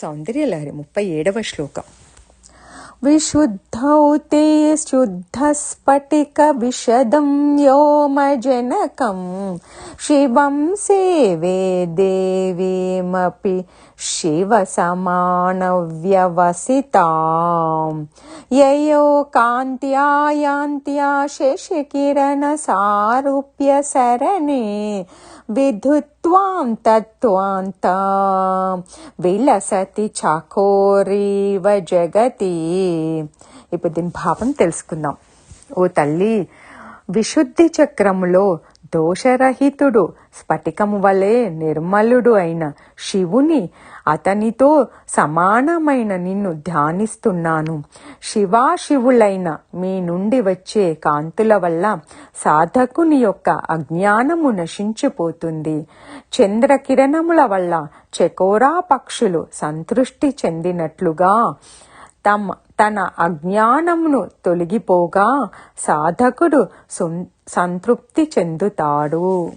సౌందర్యలహరి ముప్పై ఏడవ శ్లోకం. विशुद्धौ ते शुद्धस्फटिकविशदं व्योमजनकं शिवं सेवे देवीमपि शिवसमानव्यवसिताम्। ययो कान्त्या यान्त्या शशिकिरणसारूप्यसरणे विधुत्वां विधु विलसति चकोरेव जगति। ఇప్పుడు దీని భావం తెలుసుకుందాం. ఓ తల్లి విశుద్ధి చక్రములో దోషరహితుడు స్ఫటికము వలె నిర్మలుడు అయిన శివుని అతనితో సమానమైన నిన్ను ధ్యానిస్తున్నాను. శివాశివులైన మీ నుండి వచ్చే కాంతుల వల్ల సాధకుని యొక్క అజ్ఞానము నశించిపోతుంది. చంద్రకిరణముల వల్ల చకోరా పక్షులు సంతృష్టి చెందినట్లుగా తమ తన అజ్ఞానమును తొలగిపోగా సాధకుడు సం- సంతృప్తి చెందుతాడు.